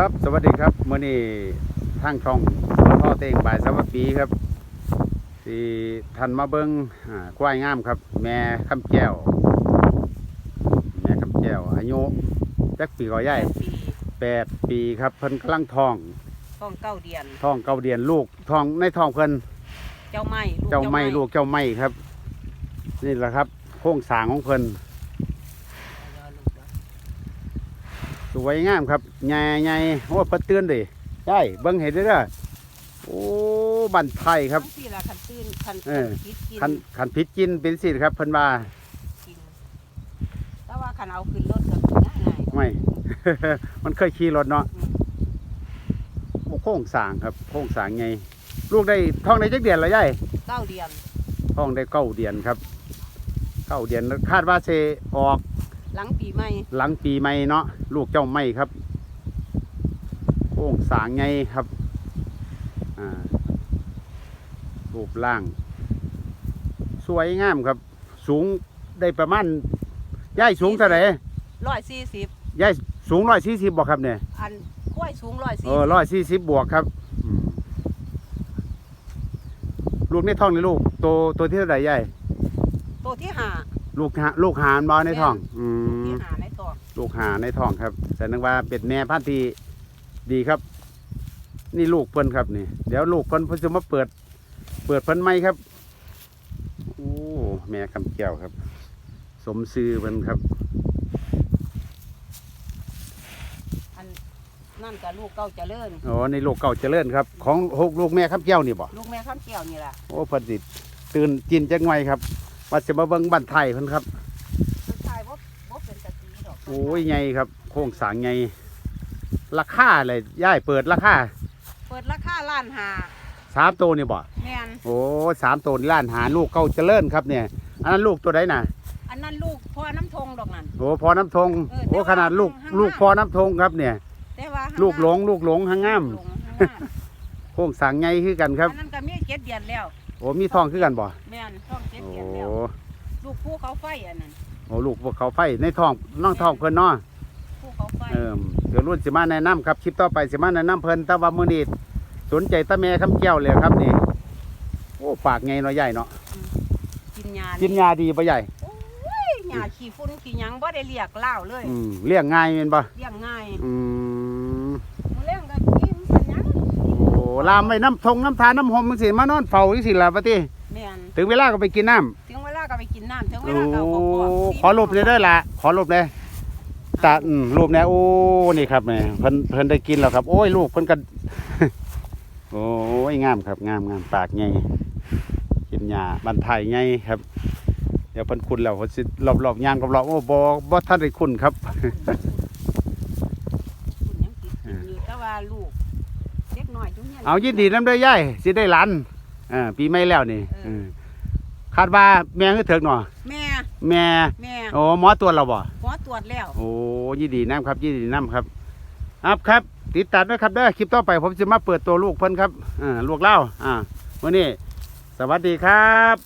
ครับสวัสดีครับมื่อนี้ทางช่องพ่อเต็งบ่ายสวัสดีครับที่ทันมาเบิงอ่าควายงามครับ แม่คำแก้ว แม่คำแก้วอายุจักปีก่อใหญ่ปีแปดปีครับเพิ่นกำลังทองท้องเก้าเดือนทองเก้าเดือนลูกทองในทองเพิ่นเจ้าไม้ลูกเจ้าไม่ลูกเจ้าไม่ครับ นี่แหละครับโค้งสร้างของเพิ่น สวยงามครับใหญ่ใหญ่โอ้เพิ่นเตือนดิใช่เบิ่งเห็นเด้อโอ้บันไทยครับทั้งปีละคันตื้นคันเออคิดกินคันคันพิษกินเป็นสิครับเพิ่นว่ากินแต่ว่าคันเอาขึ้นรถก็ง่ายง่ายไม่มันเคยขี่รถเนาะอืมโอ้โค้งสร้างครับโค้งสร้างไงลูกได้ท้องได้จักเดือนแล้วยายเก้าเดือนท้องได้เก้าเดือนครับเก้าเดือนคาดว่าเซออก หลังปีใหม่หลังปีใหม่เนาะลูกเจ้าไม่ครับโค้งสร้างไงครับอ่ารูปร่าง สวยงามครับ สูงได้ประมาณย่ายสูงเท่าไหร่ร้อยสี่สิบย่ายสูงร้อยสี่สิบบอกครับเนี่ยอันกล้วยสูงร้อยสี่เออร้อยสี่สิบบวกครับอืมลูกในท้องนี่ลูกตัวตัวที่เท่าไหร่ใหญ่ตัวที่หา ลูกหาลูกหานบอในท้องอืที่มหาในตัวลูกหาในท้องครับ แต่นึกว่าเป็ดแม่พันธุ์ที่ดีครับ นี่ลูกเพิ่นครับนี่ เดี๋ยวลูกเพิ่นเพิ่นจะมาเปิด เปิดเพิ่นไหมครับโอ้แม่คำแก้วครับ สมซื้อเพิ่นครับ อันนั่นกับลูกเก้าเจริญอ๋อในลูกเก่าเจริญครับ ของลูกแม่คำแก้วนี่บ่ลูกแม่ข้ามแก้วนี่แหละโอ้เพิ่นสิตื่นกินจังไงครับ ว่าจะมาเบิ่งบ้านไทยเพิ่นครับลูกชายว่าว่าเป็นตะกี้ดอกโอ้ยไงครับ โครงสร้างไงราคาเลยย่ายเปิดราคาเปิดราคาล้านหาสามตัวนี่บ่แม่นโอ้สามตัวนี่ล้านหาลูกเก่าเจริญครับเนี่ย อันนั้นลูกตัวใดน่ะอันนั้นลูกพ่อน้ำทงดอกนั่น โอ้พอน้ำทงเออแต่โอ้ว่าขนาดลูกข้างๆ ลูกพอน้ำทงครับเนี่ย แต่ว่าข้าลูกหลงลูกหลงหางงามลูกหลงข้างหน้าโครงสร้างไงคือกันครับ อันนั้นก็มีเจ็ดเดือนแล้ว โอ้มีทองคือกันบ่แม่นท้องเจ็ดโอ้เดือนแล้วลูกผู้เขาไฟอันนั้นโอ้ลูกพวกเขาไฟในท้องน้องท้องเพิ่นเนาะผู้เขาไฟเออเดี๋ยวรุ่นสิมาแนะนำครับคลิปต่อไปสิมาแนะนำเพิ่นแต่ว่ามื้อนี้สนใจตาแม่คำแก้วเลยครับนี่โอ้ปากไงเนาะใหญ่เนาะกินยากินยาดีปะใหญ่โอ้ยยาขี้ฝุ่นขี้หยังบ่ได้เรียกเหล้าเลยอืมเลี้ยงง่ายเป็นปะเลี้ยงง่าย อืม มื้อแรงก็กินเป็นหยัง โอ้ ลามไม่น้ำทงน้ำทานน้ำหอมมันสิมานอนเฝ้าจังสิล่ะปะติแม่นถึงเวลาก็ไปกินน้ถึงเวลาก็ไปกินน้ำถึงำเวโอ้ลาก็เอาของขอรูปเลยเด้อล่ะขอรูปเลยตาอืมรูปเนี่ยโอ้นี่ครับแม่เพิ่นเพิ่นได้กินแล้วครับ โอ้ยลูกเพิ่นก็ โอ้ยงามครับงามงามปากไงกินหญ้าบันไทยไงครับ เดี๋ยวเพิ่นคุณแล้วเพิ่นสิรอบๆย่างกับเราโอ้บ่บ่ทันได้คุณครับ คุณยังกินกินอยู่แต่ว่าลูกเล็กน้ อยจุงเฮียนเอายินดีน้ำเด้อยายสิได้หลานอ่าปีใหม่แล้วนี่เออเออคาดว่าแม่คือเถิกหน่อแม่แม่แม่โอ้หมอตรวจเราบ่หมอตรวจแล้ว โอ้ยินดีน้ำครับยินดีน้ำครับครับครับ ติดตามด้วยครับเด้อคลิปต่อไปผมจะมาเปิดตัวลูกเพิ่นครับอ่าลูกเล่าอ่าวันนี้ สวัสดีครับ